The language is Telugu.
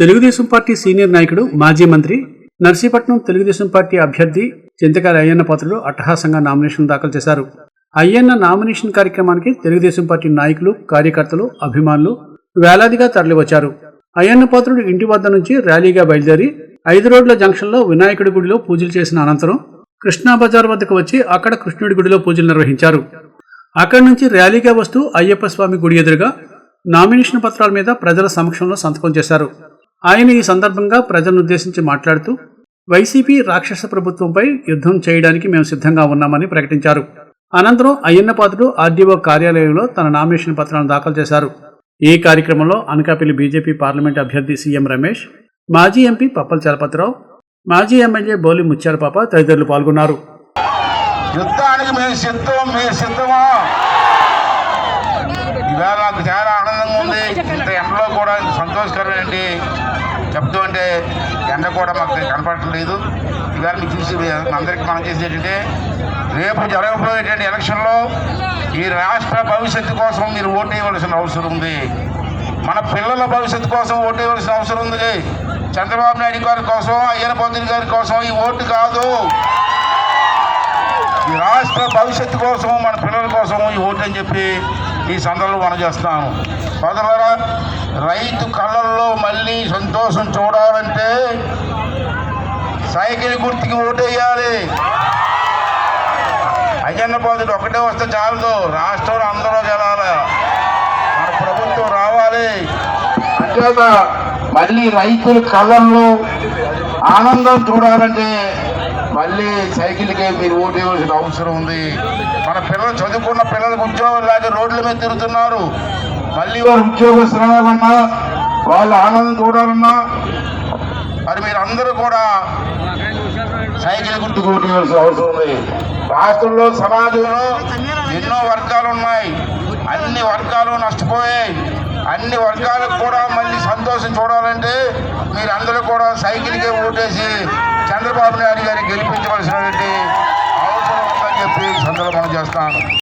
తెలుగుదేశం పార్టీ సీనియర్ నాయకుడు మాజీ మంత్రి నర్సీపట్నం తెలుగుదేశం పార్టీ అభ్యర్థి చింతకారి అయ్యన్న పాత్రుడు అట్టహాసంగా నామినేషన్ దాఖలు చేశారు. అయ్యన్న నామినేషన్ కార్యక్రమానికి తెలుగుదేశం పార్టీ నాయకులు కార్యకర్తలు అభిమానులు వేలాదిగా తరలివచ్చారు. అయ్యన్న పాత్రుడు ఇంటి వద్ద నుంచి ర్యాలీగా బయలుదేరి ఐదు రోడ్ల జంక్షన్లో వినాయకుడి గుడిలో పూజలు చేసిన అనంతరం కృష్ణా బజార్ వద్దకు వచ్చి అక్కడ కృష్ణుడి గుడిలో పూజలు నిర్వహించారు. అక్కడి నుంచి ర్యాలీగా వస్తూ అయ్యప్ప స్వామి గుడి ఎదురుగా నామినేషన్ పత్రాల మీద ప్రజల సమక్షంలో సంతకం చేశారు. ఆయన ఈ సందర్భంగా ప్రజలను ఉద్దేశించి మాట్లాడుతూ వైసీపీ రాక్షస ప్రభుత్వంపై యుద్ధం చేయడానికి మేము సిద్ధంగా ఉన్నామని ప్రకటించారు. అనంతరం అయ్యన్నపాత్రుడు ఆర్డీఓ కార్యాలయంలో తన నామినేషన్ పత్రాలను దాఖలు చేశారు. ఈ కార్యక్రమంలో అనకాపల్లి బీజేపీ పార్లమెంట్ అభ్యర్థి సీఎం రమేష్ మాజీ ఎంపీ పప్పల చలపతిరావు మాజీ ఎమ్మెల్యే బోలి ముత్యాలపాప తదితరులు పాల్గొన్నారు. యుద్ధానికి మేము సిద్ధం మేము సిద్ధమా? ఇవాళ నాకు చాలా సంతోషకరం ఏంటి చెప్తూ అంటే ఎండ కూడా మాకు కనపడట్లేదు ఇవాళ మీకు చూసి అందరికీ మనం చేసేటంటే రేపు జరగబోయేటువంటి ఎలక్షన్లో ఈ రాష్ట్ర భవిష్యత్తు కోసం మీరు ఓటు వేయవలసిన అవసరం ఉంది. మన పిల్లల భవిష్యత్తు కోసం ఓటు వేయవలసిన అవసరం ఉంది. చంద్రబాబు నాయుడు గారి కోసం అయ్యన పొందిన గారి కోసం ఈ ఓటు కాదు. ఈ రాష్ట్ర భవిష్యత్తు కోసం మన పిల్లల కోసం ఈ ఓటు అని చెప్పి ఈ సందర్భంలో మనం చేస్తున్నాను సోదరులారా రైతు కళ్ళల్లో మళ్ళీ సంతోషం చూడాలంటే సైకిల్ గుర్తుకి ఓటేయాలి. అజెండ పోతుడు ఒకటే వస్తే చాలదు. రాష్ట్రంలో అందరూ గెలాలి. మన ప్రభుత్వం రావాలి. అంచేత మళ్ళీ రైతుల కళ్ళల్లో ఆనందం చూడాలంటే మళ్ళీ సైకిల్కి మీరు ఓటు ఇవ్వాల్సిన అవసరం ఉంది. మన పిల్లలు చదువుకున్న పిల్లలకు ఉద్యోగం లేక రోడ్ల మీద తిరుగుతున్నారు. మళ్ళీ వారు ఉద్యోగస్తులు వాళ్ళ ఆనందం చూడాలన్నా మరి మీరు అందరూ కూడా సైకిల్ గుర్తు ఓటు అవసరం ఉంది. రాష్ట్రంలో సమాజంలో ఎన్నో వర్గాలు ఉన్నాయి. అన్ని వర్గాలు నష్టపోయాయి. అన్ని వర్గాలకు కూడా మళ్ళీ సంతోషం చూడాలంటే మీరు అందరూ కూడా సైకిల్కే ఓటేసి చంద్రబాబు నాయుడు గారిని గెలిపించవలసినటువంటి అవసరం ఉందని చెప్పి సందర్భం చేస్తాను